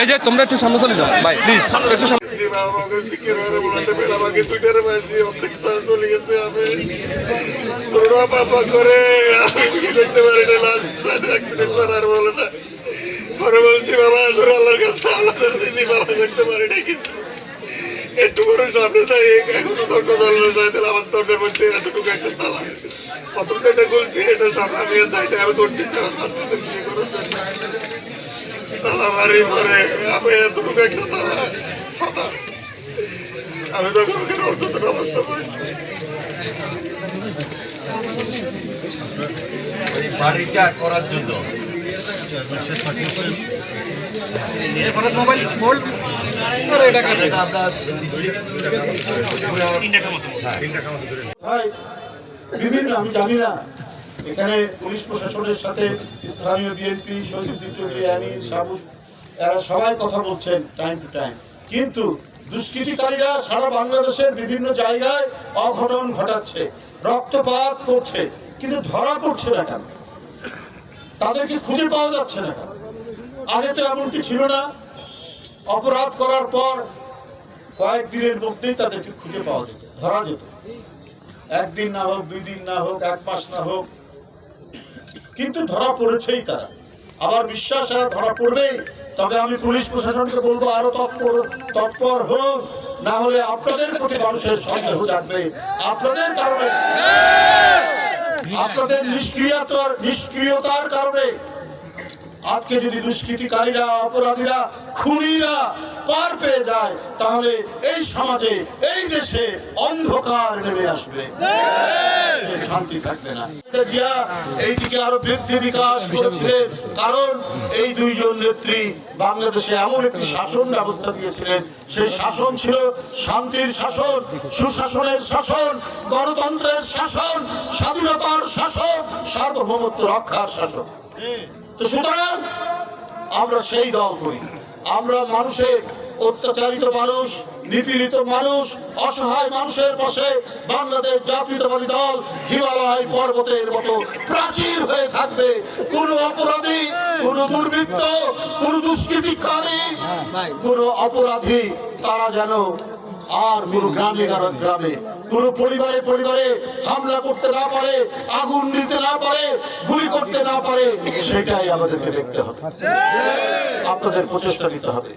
এই যে তোমরা একটু করতে পারি না বলে না পরে বলছি বাবা আল্লাহর কাছে আল্লাহ করে দিয়েছি বাবা করতে পারি না একটু করে সামনে যাই এখনও দরজা দরজা যাই তাহলে আমার দরজার মধ্যে এতটুকু একটা তালা। প্রথম যেটা বলছি এটা সামনে আমি যাই না আমি ধরতেছি আমার বাচ্চাদের বিয়ে করে তালা মারি পরে আমি এতটুকু একটা তালা সাদা। আমি তখন ওকে অসুস্থ অবস্থা পড়ছি বাড়িটা করার জন্য। মোবাইল আমি জানি না। এখানে পুলিশ প্রশাসনের সাথে স্থানীয় বিএনপি সচিব এরা সবাই কথা বলছেন টাইম টু টাইম কিন্তু দুষ্কৃতিকারীরা সারা বাংলাদেশের বিভিন্ন জায়গায় অঘটন ঘটাচ্ছে, রক্তপাত করছে, কিন্তু ধরা পড়ছে না কেন? তাদেরকে খুঁজে পাওয়া যাচ্ছে না আগে তো এমনটি ছিল না। অপরাধ করার পর কয়েকদিনের মধ্যেই তাদেরকে খুঁজে পাওয়া যেত ধরা যেত। একদিন না হোক দুই দিন না হোক এক মাস না হোক কিন্তু ধরা পড়েছেই তারা। আবার বিশ্বাস এরা ধরা পড়বেই। তবে আমি পুলিশ প্রশাসনকে বলব আরও তৎপর তৎপর হোক না হলে আপনাদের প্রতি মানুষের সন্দেহ জাগবে। আপনাদের কারণে। আপনাদের নিষ্ক্রিয়তার নিষ্ক্রিয়তার কারণে। আজকে যদি দুষ্কৃতিকারীরা, অপরাধীরা, খুনিরা পার পেয়ে যায়, তাহলে এই সমাজে, এই দেশে অন্ধকার নেমে আসবে। আরও বৃদ্ধি বিকাশ কারণ এই দুইজন নেত্রী বাংলাদেশে এমন একটি শাসন ব্যবস্থা দিয়েছিলেন। সেই শাসন ছিল শান্তির শাসন, সুশাসনের শাসন, গণতন্ত্রের শাসন, স্বাধীনতার শাসন, সার্বভৌমত্ব রক্ষার শাসন। তো সুতরাং আমরা সেই দল করি। আমরা মানুষের অত্যাচারিত মানুষ, নিপীড়িত মানুষ, অসহায় মানুষের পাশে বাংলাদেশ জাতীয়তাবাদী দল হিমালয় পর্বতের মতো প্রাচীর হয়ে থাকবে। কোন অপরাধী, কোন দুর্বৃত্ত, কোন দুষ্কৃতিকারী, কোন অপরাধী, তারা যেন আর কোন গ্রামে গ্রামে- কোন পরিবারে পরিবারে হামলা করতে না পারে, আগুন দিতে না পারে, গুলি করতে না পারে, সেটাই আমাদেরকে দেখতে হবে। আপনাদের প্রচেষ্টা নিতে হবে।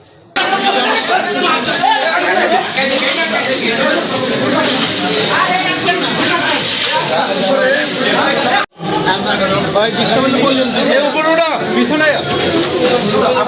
ভাই, ডিস্টার্বেন্স বললেন যে উপরে ওটা পিছনে ভরাত